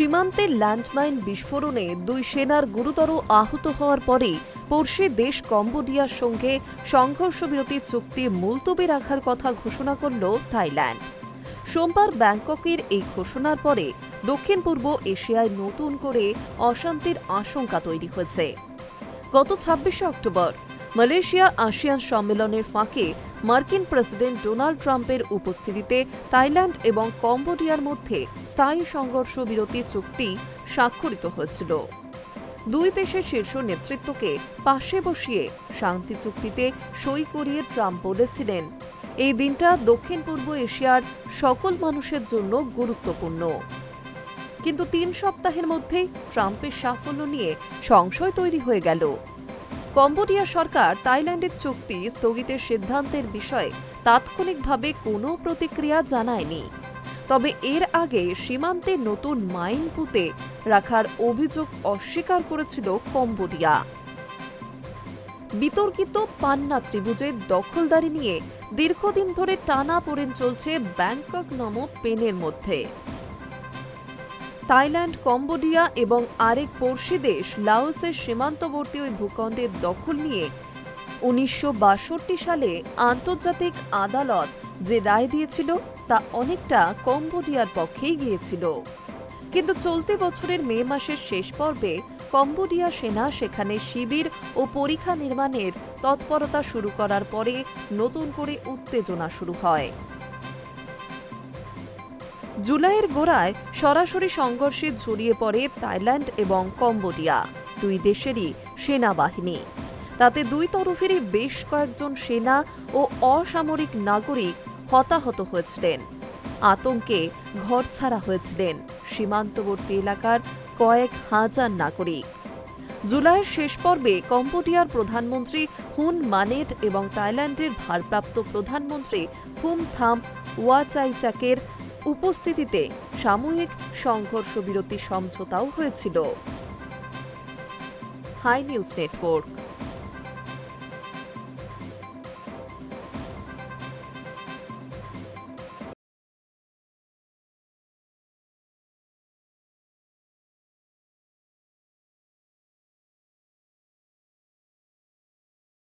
সীমান্তে ল্যান্ডমাইন বিস্ফোরণে দুই সেনার গুরুতর আহত হওয়ার পরেই পড়শি দেশ কম্বোডিয়ার সঙ্গে সংঘর্ষবিরতি চুক্তি মুলতবি রাখার কথা ঘোষণা করল থাইল্যান্ড। সোমবার ব্যাংককের এই ঘোষণার পরে দক্ষিণ পূর্ব এশিয়ায় নতুন করে অশান্তির আশঙ্কা তৈরি হয়েছে। গত ছাব্বিশে অক্টোবর মালয়েশিয়া আসিয়ান সম্মেলনের ফাঁকে মার্কিন প্রেসিডেন্ট ডোনাল্ড ট্রাম্পের উপস্থিতিতে থাইল্যান্ড এবং কম্বোডিয়ার মধ্যে স্থায়ী সংঘর্ষ বিরতি চুক্তি স্বাক্ষরিত হয়েছিল। দুই দেশের শীর্ষ নেতৃত্বকে পাশে বসিয়ে শান্তি চুক্তিতে সই করিয়ে ট্রাম্প বলেছিলেন, এই দিনটা দক্ষিণ পূর্ব এশিয়ার সকল মানুষের জন্য গুরুত্বপূর্ণ। কিন্তু তিন সপ্তাহের মধ্যেই ট্রাম্পের সাফল্য নিয়ে সংশয় তৈরি হয়ে গেল। কম্বোডিয়া সরকার থাইল্যান্ডের চুক্তি স্থগিতের সিদ্ধান্তের বিষয়ে তাৎক্ষণিকভাবে কোনো প্রতিক্রিয়া জানায়নি। তবে এর আগে সীমান্তে নতুন মাইন পুঁতে রাখার অভিযোগ অস্বীকার করেছিল কম্বোডিয়া। বিতর্কিত পান্না ত্রিভুজের দখলদারি নিয়ে দীর্ঘদিন ধরে টানা পড়েন চলছে ব্যাংকক নামক পেনের মধ্যে। থাইল্যান্ড, কম্বোডিয়া এবং আরেক পড়শি দেশ লাওসের সীমান্তবর্তী ওই ভূখণ্ডের দখল নিয়ে উনিশশো বাষট্টি সালে আন্তর্জাতিক আদালত যে রায় দিয়েছিল তা অনেকটা কম্বোডিয়ার পক্ষেই গিয়েছিল। কিন্তু চলতি বছরের মে মাসের শেষ পর্বে কম্বোডিয়া সেনা সেখানে শিবির ও পরীক্ষা নির্মাণের তৎপরতা শুরু করার পরে নতুন করে উত্তেজনা শুরু হয়। জুলাইয়ের গোড়ায় সরাসরি সংঘর্ষে জড়িয়ে পড়ে থাইল্যান্ড এবং কম্বোডিয়া, দুই দেশেরই সেনাবাহিনী। তাতে দুই তরফেরই বেশ কয়েকজন সেনা ও অসামরিক নাগরিক হতাহত হয়েছিলেন। আতঙ্কে ঘরছাড়া হয়েছিলেন সীমান্তবর্তী এলাকার কয়েক হাজার নাগরিক। জুলাইয়ের শেষ পর্বে কম্বোডিয়ার প্রধানমন্ত্রী হুন মানেট এবং থাইল্যান্ডের ভারপ্রাপ্ত প্রধানমন্ত্রী হুম থাম ওয়াচাইচাকের উপস্থিতিতে সাময়িক সংঘর্ষ বিরতি সমঝোতাও হয়েছিল। High News Network.